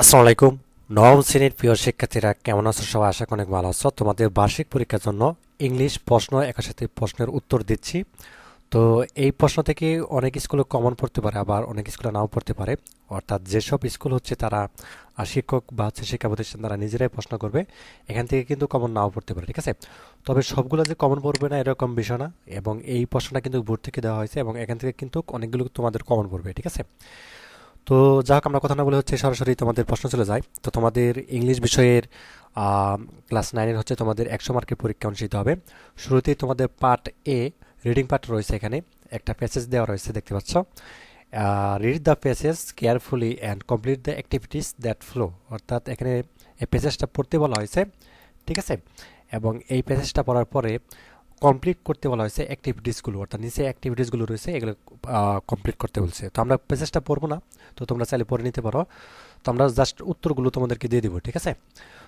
আসসালামু আলাইকুম। নবম শ্রেণির প্রিয় শিক্ষার্থীরা, কেমন আছো? সবাই আশা অনেক ভালো আছো। তোমাদের বার্ষিক পরীক্ষার জন্য ইংলিশ প্রশ্ন একার সাথে প্রশ্নের উত্তর দিচ্ছি। তো এই প্রশ্ন থেকে অনেক স্কুলে কমন পড়তে পারে, আবার অনেক স্কুলে নাও পড়তে পারে। অর্থাৎ যেসব স্কুল হচ্ছে তারা শিক্ষক বা শিক্ষা প্রতিষ্ঠান তারা নিজেরাই প্রশ্ন করবে, এখান থেকে কিন্তু কমন নাও পড়তে পারে, ঠিক আছে? তবে সবগুলো যে কমন পড়বে না, এরকম বিষয় না। এবং এই প্রশ্নটা কিন্তু বোর্ড থেকে দেওয়া হয়েছে, এবং এখান থেকে কিন্তু অনেকগুলো তোমাদের কমন পড়বে, ঠিক আছে? তো যাই হোক আমরা কথা না বলে হচ্ছে সরাসরি তোমাদের প্রশ্ন চলে যায় তো তোমাদের ইংলিশ বিষয়ের ক্লাস নাইনের হচ্ছে তোমাদের একশো মার্কের পরীক্ষা অনুষ্ঠিত হবে। শুরুতেই তোমাদের পার্ট এ রিডিং পার্ট রয়েছে এখানে। একটা প্যাসেজ দেওয়া রয়েছে, দেখতে পাচ্ছ? Read the passage carefully and complete the activities that follow অর্থাৎ এখানে এই প্যাসেজটা পড়তে বলা হয়েছে, ঠিক আছে? এবং এই প্যাসেজটা পড়ার পরে কমপ্লিট করতে বলা হয়েছে অ্যাক্টিভিটিসগুলো অর্থাৎ নিচে অ্যাক্টিভিটিসগুলো রয়েছে, এগুলো কমপ্লিট করতে বলছে। তো আমরা প্যাসেজটা পড়ব না, তো তোমরা চাইলে পড়ে নিতে পারো। তো আমরা জাস্ট উত্তরগুলো তোমাদেরকে দিয়ে দিব, ঠিক আছে?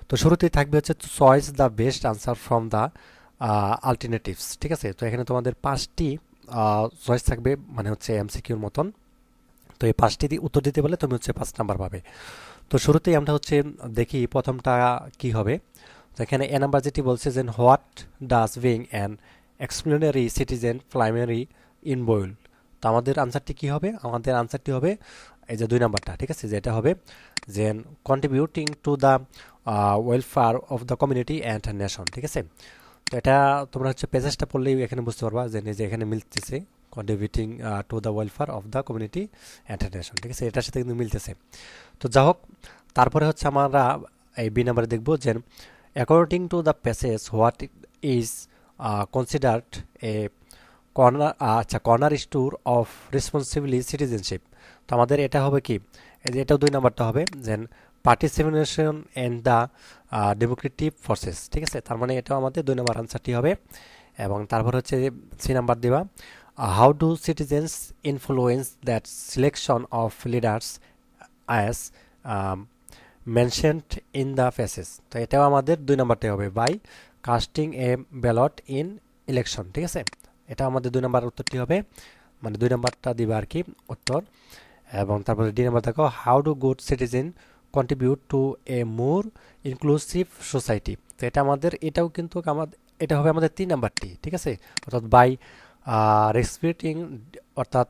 তো শুরুতেই থাকবে হচ্ছে choice the best answer from the alternatives ঠিক আছে? তো এখানে তোমাদের পাঁচটি চয়েস থাকবে মানে হচ্ছে এমসিকিউর মতন। তো এই পাঁচটি উত্তর দিতে বলে তুমি হচ্ছে পাঁচ নাম্বার পাবে। তো শুরুতেই আমরা হচ্ছে দেখি প্রথমটা কি হবে। তো এখানে এ নাম্বার যেটি বলছে যে, what does being an exemplary citizen primarily involve তো আমাদের আনসারটি কি হবে? আমাদের আনসারটি হবে এই যে দুই নাম্বারটা, ঠিক আছে? যেটা হবে যে contributing to the welfare of the community and nation ঠিক আছে? তো এটা তোমরা হচ্ছে পেজেসটা পড়লেই এখানে বুঝতে পারবা যে, নিজে এখানে মিলতেছে contributing to the welfare of the community and nation ঠিক আছে? এটার সাথে কিন্তু মিলতেছে। তো যা হোক, তারপরে হচ্ছে আমরা এই বি নাম্বারে দেখব যে according to the passage what is considered a corner আচ্ছা corner store of responsible citizenship তো আমাদের এটা হবে কি? এটাও দুই নাম্বারটা হবে যেন participation and the democratic forces ঠিক আছে? তার মানে এটাও আমাদের দুই নম্বর আনসারটি হবে। এবং তারপর হচ্ছে সি নাম্বার দেওয়া how do citizens influence that selection of leaders as mentioned in the faces তো এটাও আমাদের দুই নাম্বারটি হবে by casting a ballot in election ঠিক আছে? এটা আমাদের দুই নাম্বার উত্তরটি হবে মানে দুই নাম্বারটা দিবে আর কি উত্তর। এবং তারপরে ডি নাম্বার দেখো how do good citizen contribute to a more inclusive society তো এটা আমাদের, এটাও কিন্তু আমাদের এটা হবে আমাদের তিন নাম্বারটি, ঠিক আছে? অর্থাৎ বাই রেসপেক্টিং অর্থাৎ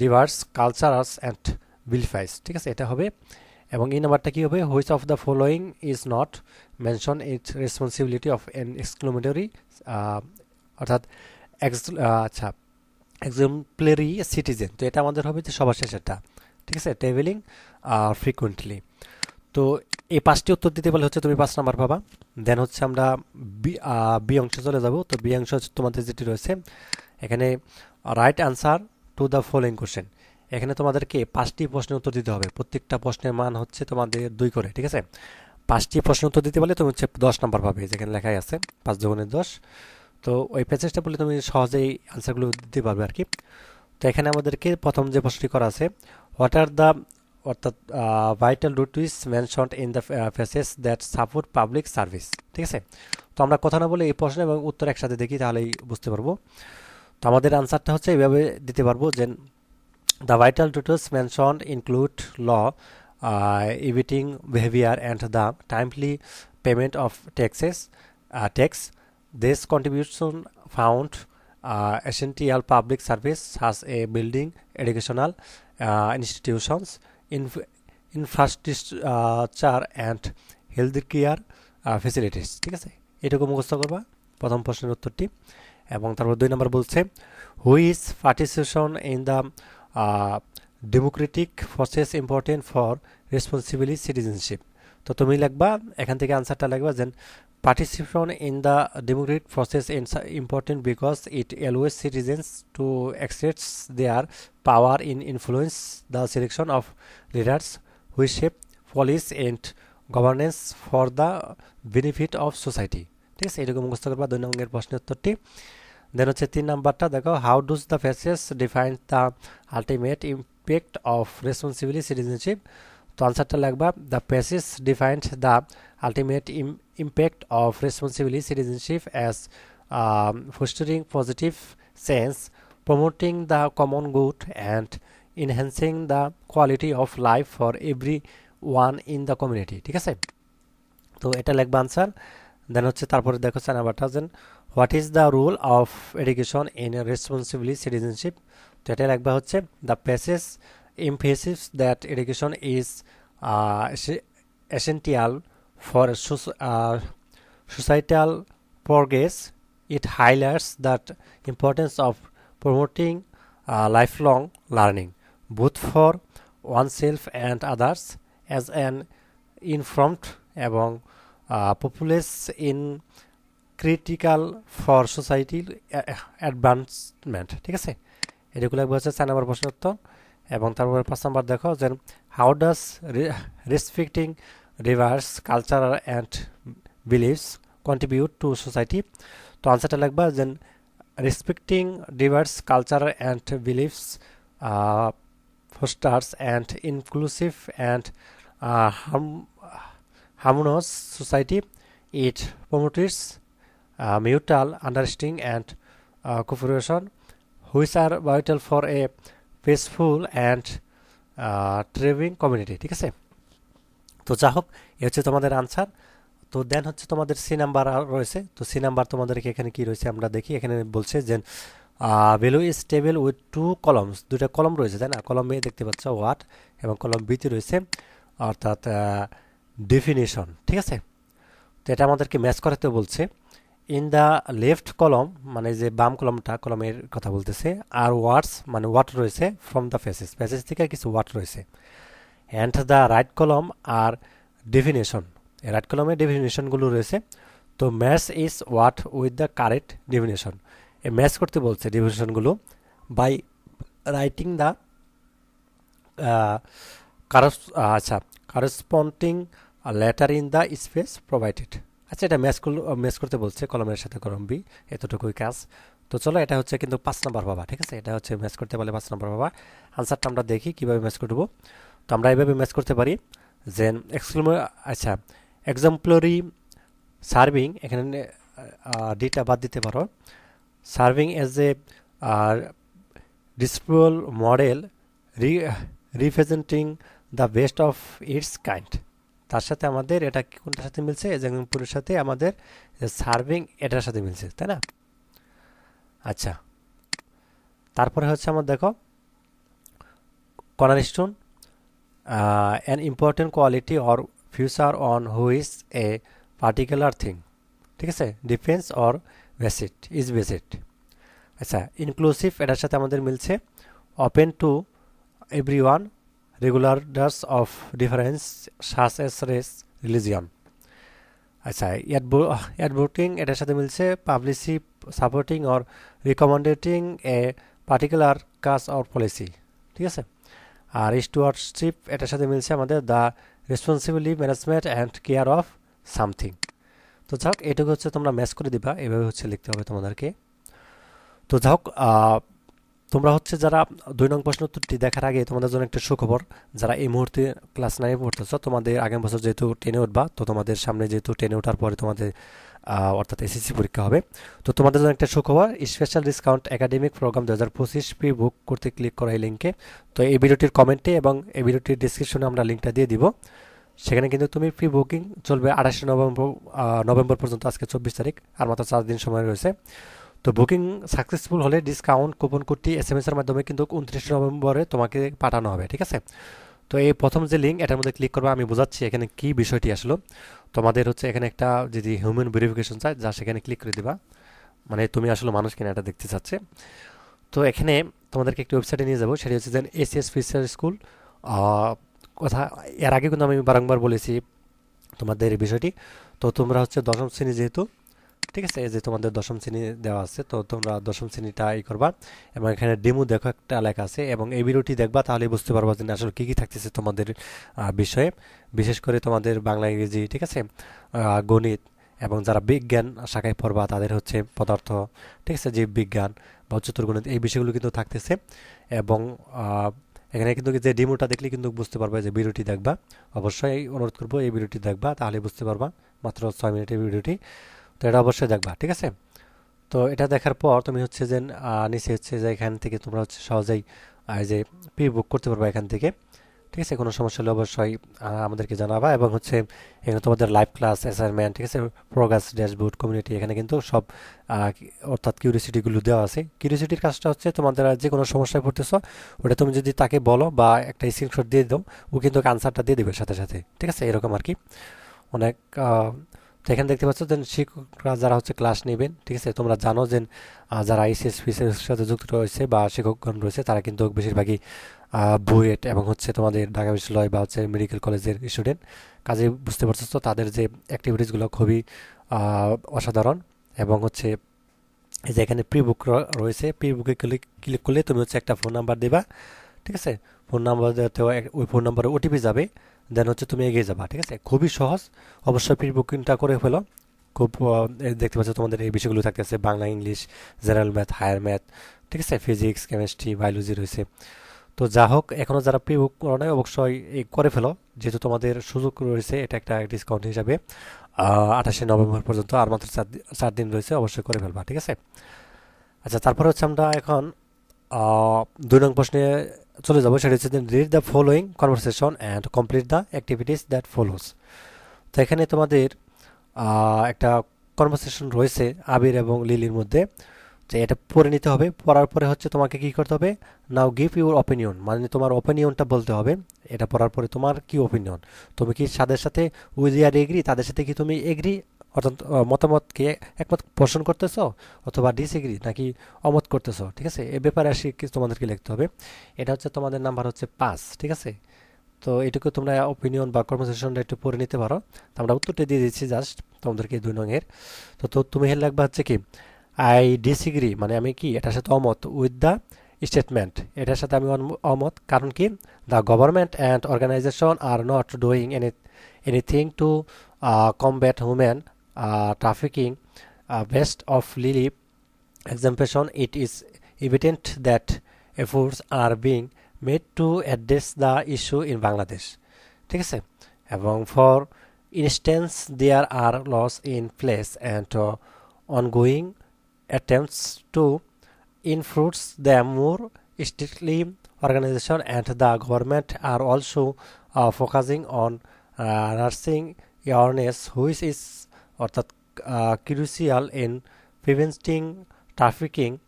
ডিভার্স কালচারাস অ্যান্ড বিলফাইস ঠিক আছে? এটা হবে এবং এই নাম্বারটা কী হবে? Which of the following is not mention its responsibility of an exemplary অর্থাৎ আচ্ছা এক্সাম্পলারি সিটিজেন তো এটা আমাদের হবে যে সবার শেষেরটা, ঠিক আছে? ট্রাভেলিং ফ্রিকুয়েন্টলি তো এই পাঁচটি উত্তর দিতে বলে হচ্ছে তুমি পাঁচ নাম্বার পাবা। দেন হচ্ছে আমরা বি বি অংশে চলে যাব। তো বি অংশ হচ্ছে তোমাদের যেটি রয়েছে, এখানে right answer to the following question এখানে তোমাদেরকে পাঁচটি প্রশ্নের উত্তর দিতে হবে। প্রত্যেকটা প্রশ্নের মান হচ্ছে তোমাদের দুই করে, ঠিক আছে? পাঁচটি প্রশ্নের উত্তর দিতে পারলে তুমি হচ্ছে দশ নাম্বার পাবে, যেখানে লেখাই আছে, পাঁচ দুগুণের দশ। তো ওই প্যাসেজটা বলে তুমি সহজেই আনসারগুলো দিতে পারবে আর কি। তো এখানে আমাদেরকে প্রথম যে প্রশ্নটি করা আছে হোয়াট আর দ্য অর্থাৎ vital duties mentioned in the faces that support public service ঠিক আছে? তো আমরা কথা না বলে এই প্রশ্ন এবং উত্তর একসাথে দেখি, তাহলেই বুঝতে পারব। তো আমাদের আনসারটা হচ্ছে এইভাবে দিতে পারব যে the vital duties mentioned include law abiding behaviour and the timely payment of taxes tax This contribution found uh, essential public service such a building, educational uh, institutions, inf- infrastructure and healthcare uh, facilities ঠিক আছে এটুকু মুখস্থ করবা প্রথম প্রশ্নের উত্তরটি এবং তারপর দুই নম্বর বলছে who is participation in the democratic forces important for responsible citizenship তো তুমি লাখবা, এখান থেকে আনসারটা লাগবা যেন participation in the democratic process important because it allows citizens to accepts their power in influence the selection of leaders who shape policies and governance for the benefit of society ঠিক আছে? এটুকু মুখস্থ করবা দৈনঙ্গের প্রশ্নের উত্তরটি। দেন হচ্ছে তিন নাম্বারটা, দেখো how does the passage define the ultimate impact of responsible citizenship তো আনসারটা লাগবা the passage define the ultimate impact of responsible citizenship as fostering positive sense promoting the common good and enhancing the quality of life for everyone in the community ঠিক আছে? তো এটা লাগবে answer দেন হচ্ছে তারপরে দেখো সানাবার যেন what is the role of education in responsible citizenship তো এটা লাগবে হচ্ছে the passage emphasis that education is essential for societal progress it highlights that importance of promoting lifelong learning both for oneself and others as an informed এবং populace in critical for society advancement ঠিক আছে এগুলো হচ্ছে চার নম্বর প্রশ্ন উত্তর এবং তারপরে পাঁচ নাম্বার দেখো যে how does respecting diverse culture and beliefs contribute to society তো আনসারটা লিখবা যে respecting diverse culture and beliefs and inclusive and uh, harmonious society. It promotes uh, mutual understanding and uh, cooperation, which are vital for a peaceful and thriving community ঠিক আছে? তো যা হোক এ হচ্ছে তোমাদের আনসার তো দেন হচ্ছে তোমাদের সি নাম্বার রয়েছে। তো সি নাম্বার তোমাদেরকে এখানে কি রয়েছে আমরা দেখি। এখানে বলছে যে value is table with two columns দুটা কলম রয়েছে তাই না? কলম এ দেখতে পাচ্ছ ওয়াট এবং কলম বিতে রয়েছে অর্থাৎ ডেফিনেশন ঠিক আছে? তো এটা আমাদেরকে ম্যাচ করাতে বলছে। ইন দ্য লেফট কলম মানে যে বাম কলমটা কলমের কথা বলতেছে, আর ওয়ার্ডস মানে ওয়াট রয়েছে ফ্রম দ্য ফেসেস ফেসেস থেকে কিছু ওয়াট রয়েছে। And the right column are definition right কলমে ডেফিনেশনগুলো রয়েছে। তো maths is what with the correct definition A match করতে বলছে ডেফিনেশনগুলো বাই রাইটিং দ্য কারস আচ্ছা corresponding letter in the space provided আচ্ছা এটা ম্যাচ ম্যাচ করতে বলছে কলমের সাথে কলম বি এতটুকুই কাজ। তো চলো, এটা হচ্ছে কিন্তু পাঁচ নাম্বার পাবা ঠিক আছে? এটা হচ্ছে ম্যাচ করতে পারলে পাঁচ নাম্বার পাবা আনসারটা আমরা দেখি, কীভাবে ম্যাচ করব। তো আমরা এইভাবে ম্যাচ করতে পারি। যে এক্সক্লুম আচ্ছা এক্সাম্পলরি সার্ভিং এখানে ডিটা বাদ দিতে পারো। সার্ভিং এজ এ ডিসপ্লোল মডেল রি representing the best of its kind তার সাথে আমাদের এটা কোনটার সাথে মিলছে? এক্সাম্পলের সাথে আমাদের সার্ভিং এটার সাথে মিলছে, তাই না? আচ্ছা। তারপরে হচ্ছে আমার দেখো cornerstone an important quality or feature on which a particular thing ঠিক আছে? Defence or basis is basis আচ্ছা ইনক্লুসিভ এটার সাথে আমাদের মিলছে open to everyone regulators of difference such as race religion. আচ্ছা অ্যাডভোটিং এটার সাথে মিলছে publicly supporting or recommending a particular কাজ অর পলিসি ঠিক আছে আর স্টুয়ার্ডশিপ এটার সাথে মিলছে আমাদের the responsible management and care of something তো যাক, এটুকু হচ্ছে তোমরা ম্যাচ করে দিবা, এভাবে হচ্ছে লিখতে হবে তোমাদেরকে। তো যাক তোমরা হচ্ছে যারা দুই নং প্রশ্ন উত্তরটি দেখার আগে তোমাদের জন্য একটা সুখবর, যারা এই মুহূর্তে ক্লাস নাইনে পড়তেছ, তোমাদের আগামী বছর যেহেতু টেনে উঠবা, তো তোমাদের সামনে যেহেতু টেনে ওঠার পরে তোমাদের অর্থাৎ এসএসসি পরীক্ষা হবে। তো তোমাদের জন্য একটা সুখবর স্পেশাল ডিসকাউন্ট একাডেমিক প্রোগ্রাম দু হাজার পঁচিশ পি বুক করতে ক্লিক করা এই লিঙ্কে তো এই ভিডিওটির কমেন্টে এবং এই ভিডিওটির ডিসক্রিপশনে আমরা লিঙ্কটা দিয়ে দিব। সেখানে কিন্তু তুমি প্রি বুকিং চলবে আঠাশে নভেম্বর নভেম্বর পর্যন্ত, আজকে চব্বিশ তারিখ, আর মাত্র চার দিন সময় রয়েছে। তো বুকিং সাকসেসফুল হলে ডিসকাউন্ট কুপন কোডটি এস এম এস এর মাধ্যমে কিন্তু উনত্রিশে নভেম্বরে তোমাকে পাঠানো হবে, ঠিক আছে? তো এই প্রথম যে লিঙ্ক এটার মধ্যে ক্লিক করব, আমি বোঝাচ্ছি এখানে কি বিষয়টি আসলো। তোমাদের হচ্ছে এখানে একটা যদি হিউম্যান ভেরিফিকেশন চাই যা সেখানে ক্লিক করে দিবা। মানে তুমি আসলে মানুষ কিনা এটা দেখতে চাচ্ছে। তো এখানে তোমাদেরকে একটি ওয়েবসাইটে নিয়ে যাব, সেটি হচ্ছে যে এসিএস ফিচার স্কুল কথা, এর আগে কিন্তু আমি বারংবার বলেছি তোমাদের বিষয়টি। তো তোমরা হচ্ছে দশম শ্রেণি যেহেতু ঠিক আছে, এই যে তোমাদের দশম শ্রেণি দেওয়া আছে, তো তোমরা দশম শ্রেণীটা ই করবা এবং এখানে ডেমো দেখো একটা লেখা আছে এবং এই ভিডিওটি দেখবা তাহলে বুঝতে পারবা যে আসলে কী কী থাকতেছে তোমাদের বিষয়ে। বিশেষ করে তোমাদের বাংলা, ইংরেজি, ঠিক আছে গণিত এবং যারা বিজ্ঞান শাখায় পড়বা তাদের হচ্ছে পদার্থ, ঠিক আছে, জীব বিজ্ঞান বা চতুর্গণিত এই বিষয়গুলো কিন্তু থাকতেছে এবং এখানে কিন্তু যে ডিমোটা দেখলে কিন্তু বুঝতে পারবে যে ভিডিওটি দেখবা। অবশ্যই অনুরোধ করব এই ভিডিওটি দেখবা তাহলে বুঝতে পারবা। মাত্র ছয় মিনিটের ভিডিওটি। তো এটা অবশ্যই দেখবা, ঠিক আছে? তো এটা দেখার পর তুমি হচ্ছে যে নিচে হচ্ছে যে এখান থেকে তোমরা হচ্ছে সহজেই যে পি বুক করতে পারবা এখান থেকে, ঠিক আছে? কোনো সমস্যা হলে অবশ্যই আমাদেরকে জানাবা এবং হচ্ছে এখানে তোমাদের লাইভ ক্লাস অ্যাসাইনমেন্ট ঠিক আছে? প্রোগ্রেস ড্যাশবোর্ড কমিউনিটি এখানে কিন্তু সব অর্থাৎ কিউরিসিটিগুলো দেওয়া আছে। কিউরিসিটির কাজটা হচ্ছে তোমাদের যে কোনো সমস্যায় পড়তেছো, ওটা তুমি যদি তাকে বলো বা একটা স্ক্রিনশট দিয়ে দাও, ও কিন্তু আনসারটা দিয়ে দেবে সাথে সাথে, ঠিক আছে? এরকম আর কি। অনেক তো এখানে দেখতে পাচ্ছ যে শিক্ষকরা যারা হচ্ছে ক্লাস নেবেন, ঠিক আছে? তোমরা জানো যে যারা আইসিএস ফিসের সাথে যুক্ত রয়েছে বা শিক্ষকগণ রয়েছে, তারা কিন্তু বেশিরভাগই বুয়েট এবং হচ্ছে তোমাদের ঢাকা বিশ্ববিদ্যালয় বা হচ্ছে মেডিকেল কলেজের স্টুডেন্ট কাজে বুঝতে পারছ তো, তাদের যে অ্যাক্টিভিটিসগুলো খুবই অসাধারণ এবং হচ্ছে এই যে এখানে প্রি বুক রয়েছে প্রি বুকে ক্লিক ক্লিক করলে তুমি হচ্ছে একটা ফোন নাম্বার দেবা, ঠিক আছে? ফোন নাম্বার দেওয়া, ওই ফোন নাম্বারে ওটিপি যাবে। দেন হচ্ছে তুমি এগিয়ে যাবা, ঠিক আছে? খুবই সহজ। অবশ্যই প্রি বুকিংটা করে ফেলো। খুব দেখতে পাচ্ছ তোমাদের এই বিষয়গুলো থাকতেছে। Bangla, English general math higher math ঠিক আছে? ফিজিক্স কেমিস্ট্রি বায়োলজি রয়েছে। তো যা হোক এখনও যারা প্রি বুক করো নাই, অবশ্যই এই করে ফেলো। যেহেতু তোমাদের সুযোগ রয়েছে, এটা একটা ডিসকাউন্ট হিসাবে আঠাশে নভেম্বর পর্যন্ত আর মাত্র চার চার দিন রয়েছে, অবশ্যই করে ফেলবা, ঠিক আছে? আচ্ছা তারপরে হচ্ছে আমরা এখন দুই নং প্রশ্নে চলে যাব, সেটা হচ্ছে read the following conversation and complete the activities that follows তো এখানে তোমাদের একটা কনভারসেশন রয়েছে আবির এবং লিলির মধ্যে তো এটা পড়ে নিতে হবে, পড়ার পরে হচ্ছে তোমাকে কি করতে হবে? নাও গিভ ইউর অপিনিয়ন মানে তোমার অপিনিয়নটা বলতে হবে, এটা পড়ার পরে তোমার কি অপিনিয়ন তুমি কি তাদের সাথে উইথ ইয়ার এগ্রি তাদের সাথে কি তুমি এগ্রি অর্থাৎ মতামতকে একমত পোষণ করতেছ অথবা ডিসএগ্রি নাকি অমত করতেছো, ঠিক আছে? এ ব্যাপারে আসি তোমাদেরকে লিখতে হবে। এটা হচ্ছে তোমাদের নাম্বার হচ্ছে পাঁচ, ঠিক আছে? তো এটুকু তোমরা অপিনিয়ন বা কনভারসেশনটা একটু পড়ে নিতে পারো। তো আমরা উত্তরটা দিয়ে দিচ্ছি জাস্ট তোমাদেরকে দুই নঙের তো তো তুমি হেল লাগবে হচ্ছে কি আই ডিসএগ্রি মানে আমি কি, এটার সাথে অমত উইথ দ্য স্টেটমেন্ট এটার সাথে আমি অমত কারণ কি the government and organization are not doing any anything to combat human trafficking best of lily exemption it is evident that efforts are being made to address the issue in Bangladesh ঠিক আছে এবং for instance there are laws in place and to influence them more strictly organization and the government are also uh, focusing on uh, nursing awareness which is অর্থাৎ uh, crucial in preventing trafficking.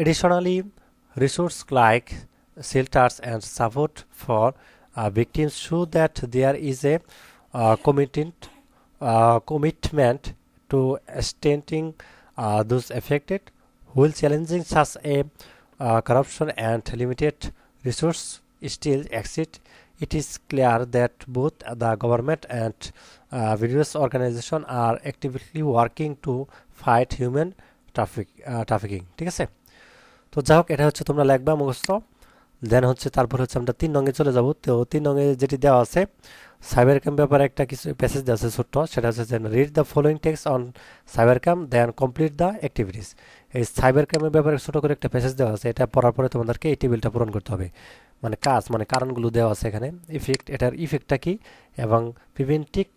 Additionally, resources like shelters and support for uh, victims show that there is a uh, commitment, uh, commitment to extending uh, those affected while challenging such a uh, corruption and limited resource still exist. It is clear that both the government and uh, various organizations are actively working to fight human traffic trafficking ঠিক আছে? তো যাই হোক, এটা হচ্ছে তোমরা লিখবা মুখস্থ। দেন হচ্ছে, তারপর হচ্ছে আমরা তিন রঙে চলে যাব। তো তিন রঙে যেটি দেওয়া আছে সাইবার ক্যাম্প ব্যাপারে একটা কিছু প্যাসেজ দেওয়া আছে ছোট্ট। সেটা হচ্ছে read the following text on cyber camp then complete the activities এই সাইবার ক্যাম্পের ব্যাপারে ছোট করে একটা প্যাসেজ দেওয়া আছে, এটা পড়ার পরে তোমাদেরকে এই টেবিলটা পূরণ করতে হবে। মানে কাজ মানে কারণগুলো দেওয়া আছে এখানে। ইফেক্ট এটার ইফেক্টটা কি? এবং প্রিভেন্টিক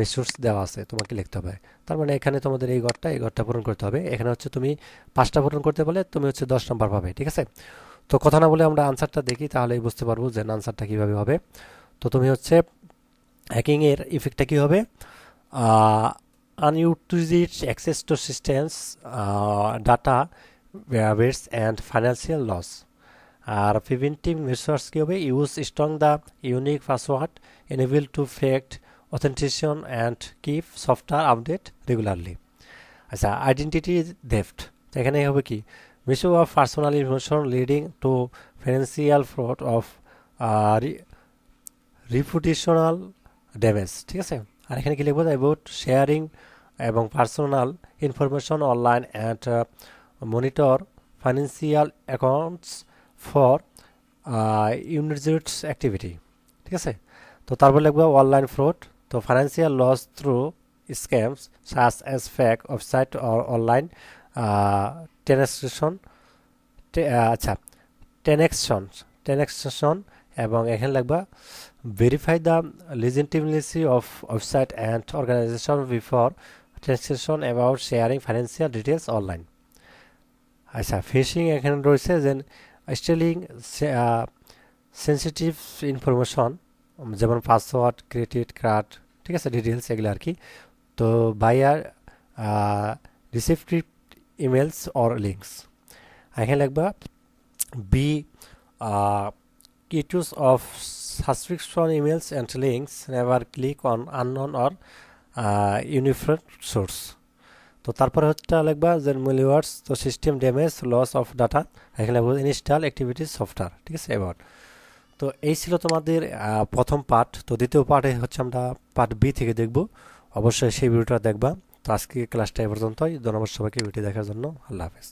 রিসোর্স দেওয়া আছে তোমাকে লিখতে হবে। তার মানে এখানে তোমাদের এই ঘরটা এই ঘরটা পূরণ করতে হবে। এখানে হচ্ছে তুমি পাঁচটা পূরণ করতে বলে তুমি হচ্ছে দশ নম্বর পাবে, ঠিক আছে? তো কথা না বলে আমরা আনসারটা দেখি, তাহলেই বুঝতে পারব যে আনসারটা কীভাবে হবে। তো তুমি হচ্ছে হ্যাকিংয়ের ইফেক্টটা কী হবে? Unutilized access to systems database and financial loss R preventive measures কী হবে? Use strong the unique password enable two factor authentication and keep software update regularly. আচ্ছা আইডেন্টিটি ডেফট এখানে হবে কি? Misuse of personal information leading to financial fraud of reputational damage ঠিক আছে? আর এখানে কি লিখব? অ্যাবাউট শেয়ারিং এবং personal information online and monitor financial accounts for units activity ঠিক আছে? তো তারপর লিখব অনলাইন ফ্রড তো financial loss through such as fake website or online transaction আচ্ছা ট্রানজাকশন ট্রানজাকশন এবং এখানে লিখবা verify the legitimacy of website and organization before transaction about sharing financial details online আচ্ছা ফিশিং এখানে রয়েছে যে স্টেলিং সেন্সিটিভ ইনফরমেশন যেমন পাসওয়ার্ড ক্রেডিট কার্ড ঠিক আছে ডিটেলস এগুলো আর কি। তো beware receipt emails or links এখানে লিখবা be cautious of subscription emails and links never click on unknown or unfriend source তো তারপরে হচ্ছে লিখবা যে মিলিওয়ার্স তো system damage loss of data এখানে লিখব ইনস্টল অ্যাক্টিভিটিস সফটওয়্যার ঠিক আছে এবার তো এই ছিল তোমাদের প্রথম পার্ট তো দ্বিতীয় পার্টে হচ্ছে আমরা পার্ট বি থেকে দেখব। অবশ্যই সেই ভিডিওটা দেখবা। তো আজকে ক্লাসটা এ পর্যন্তই। ধন্যবাদ সবাইকে ভিডিও দেখার জন্য। আল্লাহ হাফেজ।